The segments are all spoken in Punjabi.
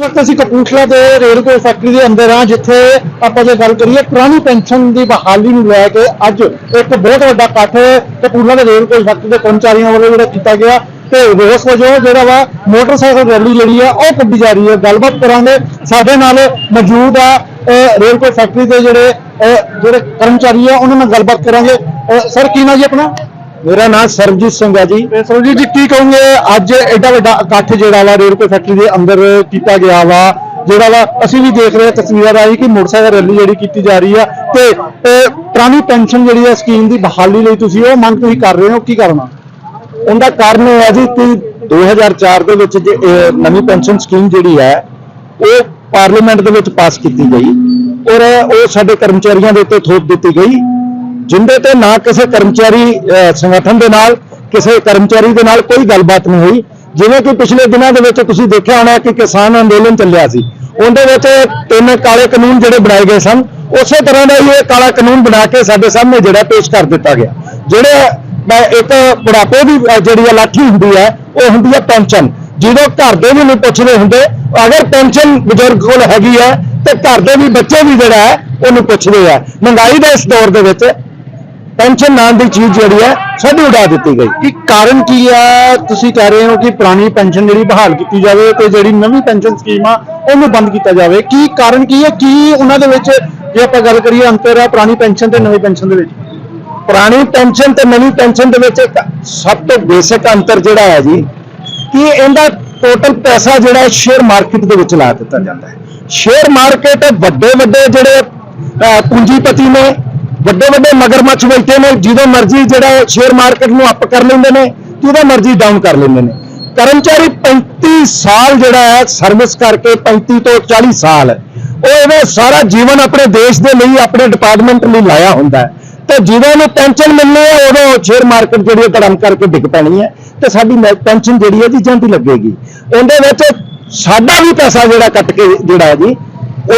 ਵਕਤ ਅਸੀਂ ਕਪੂਰਥਲਾ ਦੇ ਰੇਲਵੇ ਫੈਕਟਰੀ ਦੇ ਅੰਦਰ ਆ ਜਿੱਥੇ ਆਪਾਂ ਜੇ ਗੱਲ ਕਰੀਏ ਪੁਰਾਣੀ ਪੈਨਸ਼ਨ ਦੀ ਬਹਾਲੀ ਨੂੰ ਲੈ ਕੇ ਅੱਜ ਇੱਕ ਬਹੁਤ ਵੱਡਾ ਇਕੱਠ ਕਪੂਰਥਲਾ ਦੇ ਰੇਲਵੇ ਫੈਕਟਰੀ ਦੇ ਕਰਮਚਾਰੀਆਂ ਵੱਲੋਂ ਜਿਹੜਾ ਕੀਤਾ ਗਿਆ ਤੇ ਰੋਸ ਵਜੋਂ ਜਿਹੜਾ ਵਾ ਮੋਟਰਸਾਈਕਲ ਰੈਲੀ ਜਿਹੜੀ ਆ ਉਹ ਕੱਢੀ ਜਾ ਰਹੀ ਹੈ। ਗੱਲਬਾਤ ਕਰਾਂਗੇ। ਸਾਡੇ ਨਾਲ ਮੌਜੂਦ ਆ ਅਹ, ਰੇਲਵੇ ਫੈਕਟਰੀ ਦੇ ਜਿਹੜੇ ਜਿਹੜੇ ਕਰਮਚਾਰੀ ਆ ਉਹਨਾਂ ਨਾਲ ਗੱਲਬਾਤ ਕਰਾਂਗੇ। ਸਰ ਕੀ ਨਾਮ ਜੀ ਆਪਣਾ? ਮੇਰਾ ਨਾਮ ਸਰਬਜੀਤ ਸਿੰਘ ਹੈ ਜੀ। ਤੇ ਸਰਵਜੀਤ ਜੀ ਕੀ ਕਹੋਗੇ? ਅੱਜ ਐਡਾ ਵੱਡਾ ਇਕੱਠ ਜਿਹੜਾ ਵਾ ਰੇਲਵੇ ਫੈਕਟਰੀ ਦੇ ਅੰਦਰ ਕੀਤਾ ਗਿਆ ਵਾ ਜਿਹੜਾ ਵਾ ਅਸੀਂ ਵੀ ਦੇਖ ਰਹੇ ਹਾਂ ਤਸਵੀਰਾਂ ਰਾਹੀਂ ਕਿ ਮੋਟਰਸਾਈਕਲ ਰੈਲੀ ਜਿਹੜੀ ਕੀਤੀ ਜਾ ਰਹੀ ਆ। ਤੇ ਪੁਰਾਣੀ ਪੈਨਸ਼ਨ ਜਿਹੜੀ ਆ ਸਕੀਮ ਦੀ ਬਹਾਲੀ ਲਈ ਤੁਸੀਂ ਉਹ ਮੰਗ ਤੁਸੀਂ ਕਰ ਰਹੇ ਹੋ ਕੀ ਕਰਨਾ ਉਹਦਾ ਕਾਰਨ ਇਹ ਹੈ ਜੀ ਕਿ 2004 ਦੇ ਵਿੱਚ ਨਵੀਂ ਪੈਨਸ਼ਨ ਸਕੀਮ ਜਿਹੜੀ ਹੈ ਉਹ ਪਾਰਲੀਮੈਂਟ ਦੇ ਵਿੱਚ ਪਾਸ ਕੀਤੀ ਗਈ ਔਰ ਉਹ ਸਾਡੇ ਕਰਮਚਾਰੀਆਂ ਦੇ ਉੱਤੇ ਥੋਪ ਦਿੱਤੀ ਗਈ। ਜਿੰਦੇ ਤੇ ਨਾ ਕਿਸੇ ਕਰਮਚਾਰੀ ਸੰਗਠਨ ਦੇ ਨਾਲ, ਕਿਸੇ ਕਰਮਚਾਰੀ ਦੇ ਨਾਲ ਕੋਈ ਗੱਲਬਾਤ ਨਹੀਂ ਹੋਈ। ਜਿਵੇਂ ਕਿ ਪਿਛਲੇ ਦਿਨਾਂ ਦੇ ਵਿੱਚ ਤੁਸੀਂ ਦੇਖਿਆ ਹੋਣਾ ਕਿ ਕਿਸਾਨ ਅੰਦੋਲਨ ਚੱਲਿਆ ਸੀ। ਉਹਦੇ ਵਿੱਚ ਤਿੰਨ ਕਾਲੇ ਕਾਨੂੰਨ ਜਿਹੜੇ ਬਣਾਏ ਗਏ ਸਨ। ਉਸੇ ਤਰ੍ਹਾਂ ਦਾ ਹੀ ਇਹ ਕਾਲਾ ਕਾਨੂੰਨ ਬਣਾ ਕੇ ਸਾਡੇ ਸਾਹਮਣੇ ਜਿਹੜਾ ਪੇਸ਼ ਕਰ ਦਿੱਤਾ ਗਿਆ। ਜਿਹੜੇ ਇੱਕ ਬੁਢਾਪੇ ਦੀ ਜਿਹੜੀ ਆ ਲਾਠੀ ਹੁੰਦੀ ਹੈ, ਉਹ ਹੁੰਦੀ ਹੈ ਪੈਨਸ਼ਨ। ਜਦੋਂ ਘਰ ਦੇ ਵੀ ਨਹੀਂ ਪੁੱਛਦੇ ਹੁੰਦੇ, ਅਗਰ ਪੈਨਸ਼ਨ ਬਜ਼ੁਰਗ ਕੋਲ ਹੈਗੀ ਹੈ, ਤੇ ਘਰ ਦੇ ਵੀ ਬੱਚੇ ਵੀ ਜਿਹੜਾ ਹੈ, ਉਹਨੂੰ ਪੁੱਛਦੇ ਆ। ਮਹਿੰਗਾਈ ਦੇ ਇਸ ਦੌਰ ਦੇ ਵਿੱਚ ਪੈਨਸ਼ਨ ਨਾਂ ਦੀ ਚੀਜ਼ ਜਿਹੜੀ ਹੈ ਸਾਡੀ ਉਡਾ ਦਿੱਤੀ ਗਈ। ਕੀ ਕਾਰਨ ਕੀ ਆ? ਤੁਸੀਂ ਕਹਿ ਰਹੇ ਹੋ ਕਿ ਪੁਰਾਣੀ ਪੈਨਸ਼ਨ ਜਿਹੜੀ ਬਹਾਲ ਕੀਤੀ ਜਾਵੇ ਤੇ ਜਿਹੜੀ ਨਵੀਂ ਪੈਨਸ਼ਨ ਸਕੀਮ ਆ ਉਹਨੂੰ ਬੰਦ ਕੀਤਾ ਜਾਵੇ। ਕੀ ਕਾਰਨ ਕੀ ਹੈ? ਕੀ ਉਹਨਾਂ ਦੇ ਵਿੱਚ ਜੇ ਆਪਾਂ ਗੱਲ ਕਰੀਏ ਅੰਤਰ ਆ ਪੁਰਾਣੀ ਪੈਨਸ਼ਨ ਤੇ ਨਵੀਂ ਪੈਨਸ਼ਨ ਦੇ ਵਿੱਚ? ਪੁਰਾਣੀ ਪੈਨਸ਼ਨ ਤੇ ਨਵੀਂ ਪੈਨਸ਼ਨ ਦੇ ਵਿੱਚ ਇੱਕ ਸਭ ਤੋਂ ਬੇਸਿਕ ਅੰਤਰ ਜਿਹੜਾ ਹੈ ਜੀ ਕਿ ਇਹਦਾ ਟੋਟਲ ਪੈਸਾ ਜਿਹੜਾ ਹੈ ਸ਼ੇਅਰ ਮਾਰਕੀਟ ਦੇ ਵਿੱਚ ਲਾ ਦਿੱਤਾ ਜਾਂਦਾ ਹੈ। ਸ਼ੇਅਰ ਮਾਰਕੀਟ ਵੱਡੇ ਵੱਡੇ ਜਿਹੜੇ ਪੂੰਜੀਪਤੀ ਨੇ ਵੱਡੇ ਵੱਡੇ ਮਗਰਮੱਛ ਬੈਠੇ ਨੇ, ਜਦੋਂ ਮਰਜ਼ੀ ਜਿਹੜਾ ਸ਼ੇਅਰ ਮਾਰਕੀਟ ਨੂੰ ਅਪ ਕਰ ਲੈਂਦੇ ਨੇ ਜਿਹਦਾ ਮਰਜ਼ੀ ਡਾਊਨ ਕਰ ਲੈਂਦੇ ਨੇ। ਕਰਮਚਾਰੀ 35 ਸਾਲ ਜਿਹੜਾ ਹੈ ਸਰਵਿਸ ਕਰਕੇ 35 ਤੋਂ 40 ਸਾਲ, ਉਹ ਇਹਨੇ ਸਾਰਾ ਜੀਵਨ ਆਪਣੇ ਦੇਸ਼ ਦੇ ਲਈ, ਆਪਣੇ ਡਿਪਾਰਟਮੈਂਟ ਲਈ ਲਾਇਆ ਹੁੰਦਾ ਹੈ। ਤੇ ਜਦੋਂ ਨੂੰ ਪੈਨਸ਼ਨ ਮਿਲਣੀ ਹੈ ਉਦੋਂ ਸ਼ੇਅਰ ਮਾਰਕੀਟ ਜਿਹੜੀ ਹੈ ਧੜਮ ਕਰਕੇ ਡਿੱਗ ਪੈਣੀ ਹੈ ਤੇ ਸਾਡੀ ਪੈਨਸ਼ਨ ਜਿਹੜੀ ਹੈ ਜੀ ਜਾਂਦੀ ਲੱਗੇਗੀ। ਉਹਦੇ ਵਿੱਚ ਸਾਡਾ ਵੀ ਪੈਸਾ ਜਿਹੜਾ ਕੱਟ ਕੇ ਜਿਹੜਾ ਹੈ ਜੀ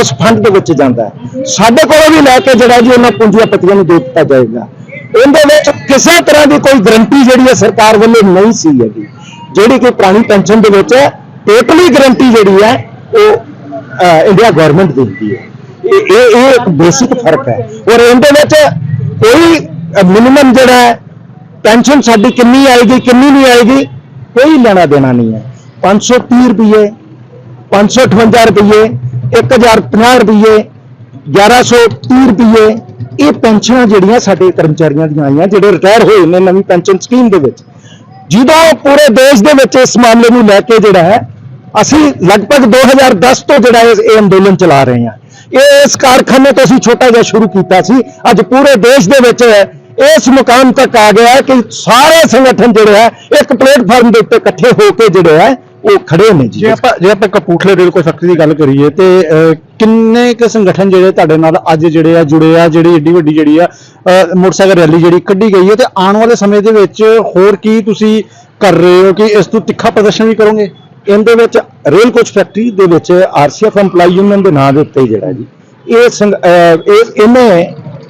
ਉਸ ਫੰਡ ਦੇ ਵਿੱਚ ਜਾਂਦਾ ਹੈ। ਸਾਡੇ ਕੋਲੋਂ ਵੀ ਲੈ ਕੇ ਜਿਹੜਾ ਜੀ ਉਹਨਾਂ ਪੂੰਜੀਪਤੀਆਂ ਨੂੰ ਦੇ ਦਿੱਤਾ ਜਾਏਗਾ। ਉਹਦੇ ਵਿੱਚ ਕਿਸੇ ਤਰ੍ਹਾਂ ਦੀ ਕੋਈ ਗਰੰਟੀ ਜਿਹੜੀ ਹੈ ਸਰਕਾਰ ਵੱਲੋਂ ਨਹੀਂ ਸੀ ਹੈਗੀ। ਜਿਹੜੀ ਕਿ ਪੁਰਾਣੀ ਪੈਨਸ਼ਨ ਦੇ ਵਿੱਚ ਟੋਟਲੀ ਗਰੰਟੀ ਜਿਹੜੀ ਹੈ, ਉਹ ਇੰਡੀਆ ਗਵਰਨਮੈਂਟ ਦਿੰਦੀ ਹੈ। ਇਹ ਇਹ ਇਹ ਇੱਕ ਬੇਸਿਕ ਫ਼ਰਕ ਹੈ। ਔਰ ਇਹਦੇ ਵਿੱਚ ਕੋਈ ਮਿਨੀਮਮ ਜਿਹੜਾ ਹੈ ਪੈਨਸ਼ਨ ਸਾਡੀ ਕਿੰਨੀ ਆਏਗੀ, ਕਿੰਨੀ ਨਹੀਂ ਆਏਗੀ, ਕੋਈ ਲੈਣਾ ਦੇਣਾ ਨਹੀਂ ਹੈ। 530 ਰੁਪਏ 558 ਰੁਪਏ 1050 ਰੁਪਏ 1130 ਰੁਪਏ ਇਹ ਪੈਨਸ਼ਨਾਂ ਜਿਹੜੀਆਂ ਸਾਡੇ ਕਰਮਚਾਰੀਆਂ ਦੀਆਂ ਆਈਆਂ, ਜਿਹੜੇ ਰਿਟਾਇਰ ਹੋਏ ਨੇ ਨਵੀਂ ਪੈਨਸ਼ਨ ਸਕੀਮ ਦੇ ਵਿੱਚ। ਜਦੋਂ ਪੂਰੇ ਦੇਸ਼ ਦੇ ਵਿੱਚ ਇਸ ਮਾਮਲੇ ਨੂੰ ਲੈ ਕੇ ਜਿਹੜਾ ਹੈ, ਅਸੀਂ ਲਗਭਗ 2010 ਤੋਂ ਜਿਹੜਾ ਇਹ ਇਹ ਅੰਦੋਲਨ ਚਲਾ ਰਹੇ ਹਾਂ। ਇਹ ਇਸ ਕਾਰਖਾਨੇ ਤੋਂ ਅਸੀਂ ਛੋਟਾ ਜਿਹਾ ਸ਼ੁਰੂ ਕੀਤਾ ਸੀ। ਅੱਜ ਪੂਰੇ ਦੇਸ਼ ਦੇ ਵਿੱਚ ਇਸ ਮੁਕਾਮ ਤੱਕ ਆ ਗਿਆ ਕਿ ਸਾਰੇ ਸੰਗਠਨ ਜਿਹੜੇ ਹੈ, ਇੱਕ ਪਲੇਟਫਾਰਮ ਦੇ ਉੱਤੇ ਇਕੱਠੇ ਹੋ ਕੇ ਜਿਹੜੇ ਹੈ ਉਹ ਖੜੇ ਨੇ ਜੀ। ਜੇ ਆਪਾਂ ਜੇ ਆਪਾਂ ਕਪੂਰਥਲੇ ਰੇਲਵੇ ਫੈਕਟਰੀ ਦੀ ਗੱਲ ਕਰੀਏ ਤੇ ਅਹ, ਕਿੰਨੇ ਕੁ ਸੰਗਠਨ ਜਿਹੜੇ ਤੁਹਾਡੇ ਨਾਲ ਅੱਜ ਜਿਹੜੇ ਆ ਜੁੜੇ ਆ ਜਿਹੜੀ ਏਡੀ ਵੱਡੀ ਜਿਹੜੀ ਆ ਅਹ, ਮੋਟਰਸਾਈਕਲ ਰੈਲੀ ਜਿਹੜੀ ਕੱਢੀ ਗਈ ਹੈ ਤੇ ਆਉਣ ਵਾਲੇ ਸਮੇਂ ਦੇ ਵਿੱਚ ਹੋਰ ਕੀ ਤੁਸੀਂ ਕਰ ਰਹੇ ਹੋ ਕਿ ਇਸ ਤੋਂ ਤਿੱਖਾ ਪ੍ਰਦਰਸ਼ਨ ਵੀ ਕਰੋਗੇ? ਇਹਦੇ ਵਿੱਚ ਰੇਲ ਕੋਚ ਫੈਕਟਰੀ ਦੇ ਵਿੱਚ ਆਰਸੀਐਫ EMPLOYE ਯੂਨੀਅਨ ਦੇ ਨਾਂ ਦੇ ਉੱਤੇ ਜਿਹੜਾ ਜੀ ਇਹ ਸੰਗ- ਅਹ ਇਹ ਇਹਨੇ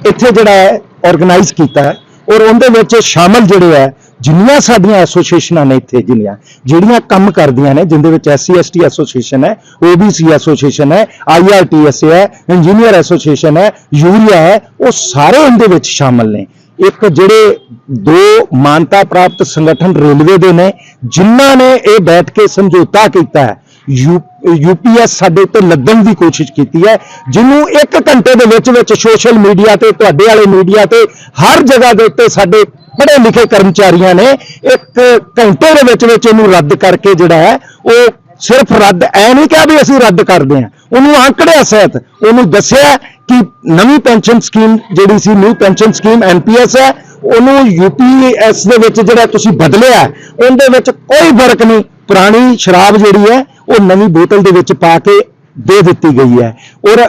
ਇੱਥੇ ਜਿਹੜਾ ਹੈ ਆਰਗੇਨਾਈਜ਼ ਕੀਤਾ ਹੈ ਔਰ ਉਹਦੇ ਵਿੱਚ ਸ਼ਾਮਲ ਜਿਹੜੇ ਹੈ ਜਿੰਨੀਆਂ ਸਾਡੀਆਂ ਐਸੋਸੀਏਸ਼ਨਾਂ ਨੇ ਇੱਥੇ ਜਿੰਨੀਆਂ, ਜਿਹੜੀਆਂ ਕੰਮ ਕਰਦੀਆਂ ਨੇ, ਜਿੰਦੇ ਵਿੱਚ ਐਸਸੀ ਐਸਟੀ ਐਸੋਸੀਏਸ਼ਨ ਹੈ ਓਬੀਸੀ ਐਸੋਸੀਏਸ਼ਨ ਹੈ ਆਈਆਰਟੀਐਸ ਹੈ ਇੰਜੀਨੀਅਰ ਐਸੋਸੀਏਸ਼ਨ ਹੈ ਯੂਰੀਆ ਹੈ, ਉਹ ਸਾਰੇ ਇਹਦੇ ਵਿੱਚ ਸ਼ਾਮਲ ਨੇ। ਇੱਕ ਜਿਹੜੇ ਦੋ ਮਾਨਤਾ ਪ੍ਰਾਪਤ ਸੰਗਠਨ ਰੇਲਵੇ ਦੇ ਨੇ, ਜਿਨ੍ਹਾਂ ਨੇ ਇਹ ਬੈਠ ਕੇ ਸਮਝੌਤਾ ਕੀਤਾ ਹੈ ਯੂਪੀਐਸ ਸਾਡੇ ਉੱਤੇ ਲੱਦਣ ਦੀ ਕੋਸ਼ਿਸ਼ ਕੀਤੀ ਹੈ, ਜਿਹਨੂੰ 1 ਘੰਟੇ ਦੇ ਵਿੱਚ ਵਿੱਚ ਸੋਸ਼ਲ ਮੀਡੀਆ ਤੇ, ਤੁਹਾਡੇ ਵਾਲੇ ਮੀਡੀਆ ਤੇ, ਹਰ ਜਗ੍ਹਾ ਦੇ ਉੱਤੇ ਸਾਡੇ ਪੜ੍ਹੇ ਲਿਖੇ ਕਰਮਚਾਰੀਆਂ ਨੇ ਇੱਕ ਘੰਟੇ ਦੇ ਵਿੱਚ ਵਿੱਚ ਇਹਨੂੰ ਰੱਦ ਕਰਕੇ ਜਿਹੜਾ ਹੈ, ਉਹ ਸਿਰਫ ਰੱਦ ਐ ਨਹੀਂ ਕਿਹਾ ਵੀ ਅਸੀਂ ਰੱਦ ਕਰਦੇ ਹਾਂ। ਉਹਨੂੰ ਆંકੜਿਆ ਸਹਿਤ ਉਹਨੂੰ ਦੱਸਿਆ ਕਿ ਨਵੀਂ ਪੈਨਸ਼ਨ ਸਕੀਮ ਜਿਹੜੀ ਸੀ ਨਿਊ ਪੈਨਸ਼ਨ ਸਕੀਮ ਐਨਪੀਐਸ ਹੈ, ਉਹਨੂੰ ਯੂਪੀਐਸ ਦੇ ਵਿੱਚ ਜਿਹੜਾ ਤੁਸੀਂ ਬਦਲਿਆ, ਉਹਦੇ ਵਿੱਚ ਕੋਈ ਫ਼ਰਕ ਨਹੀਂ। ਪੁਰਾਣੀ ਸ਼ਰਾਬ ਜਿਹੜੀ ਹੈ, ਉਹ ਨਵੀਂ ਬੋਤਲ ਦੇ ਵਿੱਚ ਪਾ ਕੇ ਦੇ ਦਿੱਤੀ ਗਈ ਹੈ। ਔਰ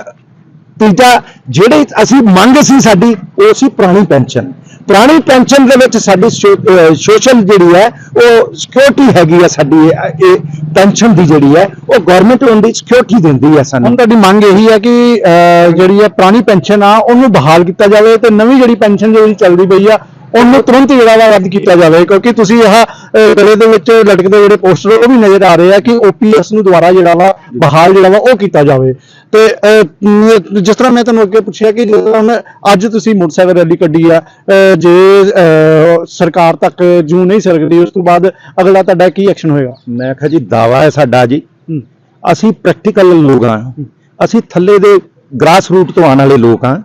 ਤੀਜਾ, ਜਿਹੜੇ ਅਸੀਂ ਮੰਗ ਸੀ ਸਾਡੀ, ਉਹ ਸੀ ਪੁਰਾਣੀ ਪੈਨਸ਼ਨ। ਪੁਰਾਣੀ ਪੈਨਸ਼ਨ ਦੇ ਵਿੱਚ ਸਾਡੀ ਸੋਸ਼ਲ ਜਿਹੜੀ ਹੈ ਉਹ ਸਿਕਿਉਰਿਟੀ ਹੈਗੀ ਆ ਸਾਡੀ ਇਹ- ਪੈਨਸ਼ਨ ਦੀ ਜਿਹੜੀ ਹੈ ਉਹ ਗਵਰਨਮੈਂਟ ਉਹਦੀ ਸਿਕਿਉਰਿਟੀ ਦਿੰਦੀ ਹੈ ਸਾਨੂੰ। ਹੁਣ ਤੁਹਾਡੀ ਮੰਗ ਇਹੀ ਹੈ ਕਿ ਅਹ, ਜਿਹੜੀ ਹੈ ਪੁਰਾਣੀ ਪੈਨਸ਼ਨ ਆ ਉਹਨੂੰ ਬਹਾਲ ਕੀਤਾ ਜਾਵੇ ਤੇ ਨਵੀਂ ਜਿਹੜੀ ਪੈਨਸ਼ਨ ਜਿਹੜੀ ਚੱਲਦੀ ਪਈ ਆ ਉਹਨੂੰ ਤੁਰੰਤ ਜਿਹੜਾ ਵਾ ਰੱਦ ਕੀਤਾ ਜਾਵੇ ਕਿਉਂਕਿ ਤੁਸੀਂ ਆਹ ਗਲੇ ਦੇ ਵਿੱਚ ਲਟਕਦੇ ਜਿਹੜੇ ਪੋਸਟਰ ਉਹ ਵੀ ਨਜ਼ਰ ਆ ਰਹੇ ਆ ਕਿ ਓਪੀਐਸ ਨੂੰ ਦੁਬਾਰਾ ਜਿਹੜਾ ਵਾ ਬਹਾਲ ਜਿਹੜਾ ਵਾ ਉਹ ਕੀਤਾ ਜਾਵੇ। ਤੇ ਜਿਸ ਤਰ੍ਹਾਂ ਮੈਂ ਤੁਹਾਨੂੰ ਅੱਗੇ ਪੁੱਛਿਆ ਕਿ ਤਰ੍ਹਾਂ ਹੁਣ ਅੱਜ ਤੁਸੀਂ ਮੋਟਰਸਾਈਕਲ ਰੈਲੀ ਕੱਢੀ ਆ ਜੇ ਸਰਕਾਰ ਤੱਕ ਜੂ ਨਹੀਂ ਸਰਕਦੀ ਉਸ ਤੋਂ ਬਾਅਦ ਅਗਲਾ ਤੁਹਾਡਾ ਕੀ ਐਕਸ਼ਨ ਹੋਏਗਾ? ਮੈਂ ਕਿਹਾ ਜੀ ਦਾਵਾ ਹੈ ਸਾਡਾ ਜੀ। ਅਸੀਂ ਪ੍ਰੈਕਟੀਕਲ ਲੋਕ ਹਾਂ। ਅਸੀਂ ਥੱਲੇ ਦੇ ਗ੍ਰਾਸ ਰੂਟ ਤੋਂ ਆਉਣ ਵਾਲੇ ਲੋਕ ਹਾਂ।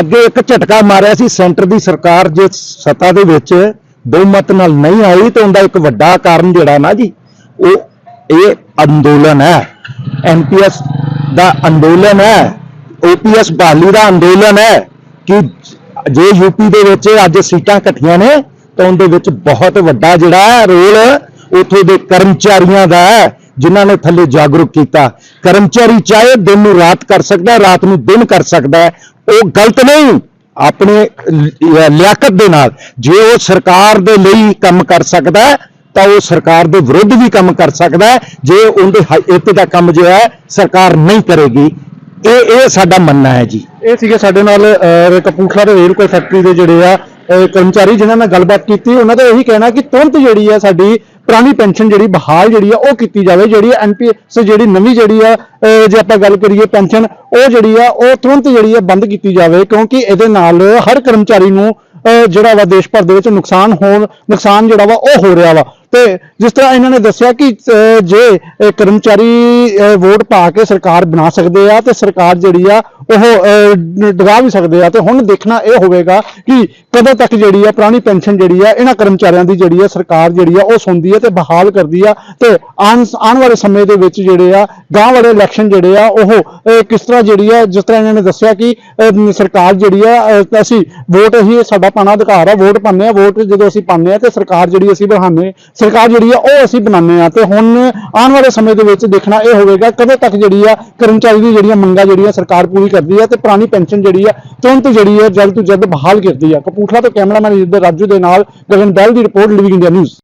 ਅੱਗੇ ਇੱਕ ਝਟਕਾ ਮਾਰਿਆ ਸੀ ਸੈਂਟਰ ਦੀ ਸਰਕਾਰ ਜੇ ਸੱਤਾ ਦੇ ਵਿੱਚ ਬਹੁਮਤ ਨਾਲ ਨਹੀਂ ਆਈ ਤੇ ਉਹਦਾ ਇੱਕ ਵੱਡਾ ਕਾਰਨ ਜਿਹੜਾ ਨਾ ਜੀ, ਉਹ ਇਹ ਅੰਦੋਲਨ ਹੈ। ਐਨਪੀਐਸ ਦਾ ਅੰਦੋਲਨ ਹੈ। ਓਪੀਐਸ ਬਹਾਲੀ ਦਾ ਅੰਦੋਲਨ ਹੈ ਕਿ ਜੇ ਯੂਪੀ ਦੇ ਵਿੱਚ ਅੱਜ ਸੀਟਾਂ ਇਕੱਠੀਆਂ ਨੇ ਤਾਂ ਉਹਦੇ ਵਿੱਚ ਬਹੁਤ ਵੱਡਾ ਜਿਹੜਾ ਰੋਲ ਉੱਥੋਂ ਦੇ ਕਰਮਚਾਰੀਆਂ ਦਾ ਹੈ, ਜਿਨ੍ਹਾਂ ਨੇ ਥੱਲੇ ਜਾਗਰੂਕ ਕੀਤਾ। ਕਰਮਚਾਰੀ ਚਾਹੇ ਦਿਨ ਨੂੰ ਰਾਤ ਕਰ ਸਕਦਾ ਰਾਤ ਨੂੰ ਦਿਨ ਕਰ ਸਕਦਾ ਉਹ ਗਲਤ ਨਹੀਂ। ਆਪਣੇ ਲਿਆਕਤ ਦੇ ਨਾਲ। ਜੇ ਉਹ ਸਰਕਾਰ ਦੇ ਲਈ ਕੰਮ ਕਰ ਸਕਦਾ ਤਾਂ ਉਹ ਸਰਕਾਰ ਦੇ ਵਿਰੁੱਧ ਵੀ ਕੰਮ ਕਰ ਸਕਦਾ ਜੇ ਉਹਦੇ ਇੱਥੇ ਦਾ ਕੰਮ ਜੋ ਹੈ, ਸਰਕਾਰ ਨਹੀਂ ਕਰੇਗੀ। ਇਹ ਇਹ ਸਾਡਾ ਮੰਨਣਾ ਹੈ ਜੀ। ਇਹ ਸੀਗੇ ਸਾਡੇ ਨਾਲ ਕਪੂਰਥਲਾ ਦੇ ਰੇਲ ਕੋਈ ਫੈਕਟਰੀ ਦੇ ਜਿਹੜੇ ਆ ਕਰਮਚਾਰੀ ਜਿਨ੍ਹਾਂ ਨਾਲ ਗੱਲਬਾਤ ਕੀਤੀ, ਉਹਨਾਂ ਦਾ ਇਹੀ ਕਹਿਣਾ ਕਿ ਤੁਰੰਤ ਜਿਹੜੀ ਆ ਸਾਡੀ ਪੁਰਾਣੀ ਪੈਨਸ਼ਨ ਜਿਹੜੀ ਬਹਾਲ ਜਿਹੜੀ ਆ, ਉਹ ਕੀਤੀ ਜਾਵੇ। ਜਿਹੜੀ ਐਨਪੀਐਸ ਜਿਹੜੀ ਨਵੀਂ ਜਿਹੜੀ ਆ ਜੇ ਆਪਾਂ ਗੱਲ ਕਰੀਏ ਪੈਨਸ਼ਨ, ਉਹ ਜਿਹੜੀ ਆ, ਉਹ ਤੁਰੰਤ ਜਿਹੜੀ ਆ ਬੰਦ ਕੀਤੀ ਜਾਵੇ, ਕਿਉਂਕਿ ਇਹਦੇ ਨਾਲ ਹਰ ਕਰਮਚਾਰੀ ਨੂੰ ਜਿਹੜਾ ਵਾ ਦੇਸ਼ ਭਰ ਦੇ ਵਿੱਚ ਨੁਕਸਾਨ ਹੋਣ, ਨੁਕਸਾਨ ਜਿਹੜਾ ਵਾ ਉਹ ਹੋ ਰਿਹਾ ਵਾ। ਤੇ ਜਿਸ ਤਰ੍ਹਾਂ ਇਹਨਾਂ ਨੇ ਦੱਸਿਆ ਕਿ ਜੇ ਕਰਮਚਾਰੀ ਵੋਟ ਪਾ ਕੇ ਸਰਕਾਰ ਬਣਾ ਸਕਦੇ ਆ, ਤੇ ਸਰਕਾਰ ਜਿਹੜੀ ਆ ਉਹ ਅਹ, ਡਰਾ ਵੀ ਸਕਦੇ ਆ ਤੇ ਹੁਣ ਦੇਖਣਾ ਇਹ ਹੋਵੇਗਾ ਕਿ ਕਦੋਂ ਤੱਕ ਜਿਹੜੀ ਆ ਪੁਰਾਣੀ ਪੈਨਸ਼ਨ ਜਿਹੜੀ ਆ ਇਹਨਾਂ ਕਰਮਚਾਰੀਆਂ ਦੀ ਜਿਹੜੀ ਆ ਸਰਕਾਰ ਜਿਹੜੀ ਆ ਉਹ ਸੁਣਦੀ ਆ ਤੇ ਬਹਾਲ ਕਰਦੀ ਆ ਤੇ ਆਉਣ ਆਉਣ ਵਾਲੇ ਸਮੇਂ ਦੇ ਵਿੱਚ ਜਿਹੜੇ ਆ ਗਾਂ ਵਾਲੇ ਇਲੈਕਸ਼ਨ ਜਿਹੜੇ ਆ ਉਹ ਕਿਸ ਤਰ੍ਹਾਂ ਜਿਹੜੀ ਆ ਜਿਸ ਤਰ੍ਹਾਂ ਇਹਨਾਂ ਨੇ ਦੱਸਿਆ ਕਿ ਸਰਕਾਰ ਜਿਹੜੀ ਆ ਅਸੀਂ ਵੋਟ ਹੀ ਸਾਡਾ ਪਾਣਾ ਅਧਿਕਾਰ ਆ ਵੋਟ ਪਾਉਂਦੇ ਆ ਵੋਟ ਜਦੋਂ ਅਸੀਂ ਪਾਉਂਦੇ ਆ ਤੇ ਸਰਕਾਰ ਜਿਹੜੀ ਅਸੀਂ ਬਣਾਉਂਦੇ ਸਰਕਾਰ ਜਿਹੜੀ ਆ ਉਹ ਅਸੀਂ ਬਣਾਉਂਦੇ ਆ ਤੇ ਹੁਣ ਆਉਣ ਵਾਲੇ ਸਮੇਂ ਦੇ ਵਿੱਚ ਦੇਖਣਾ ਇਹ ਹੋਵੇਗਾ ਕਦੋਂ ਤੱਕ ਜਿਹੜੀ ਆ ਕਰਮਚਾਰੀ ਦੀ ਜਿਹੜੀਆਂ ਮੰਗਾਂ ਜਿਹੜੀਆਂ ਸਰਕਾਰ ਪੂਰੀ ਕਰਦੀ ਆ ਤੇ ਪੁਰਾਣੀ ਪੈਨਸ਼ਨ ਜਿਹੜੀ ਹੈ ਤੁਰੰਤ ਜਿਹੜੀ ਆ, ਜਲਦ ਤੋਂ ਜਲਦ ਬਹਾਲ ਕਰਦੀ ਹੈ ਕਪੂਰਥਲਾ ਤੋਂ ਕੈਮਰਾਮੈਨ ਰਾਜੂ ਦੇ ਨਾਲ ਗਗਨ ਬੈਲ ਦੀ ਰਿਪੋਰਟ ਲਿਵਿੰਗ ਇੰਡੀਆ ਨਿਊਜ਼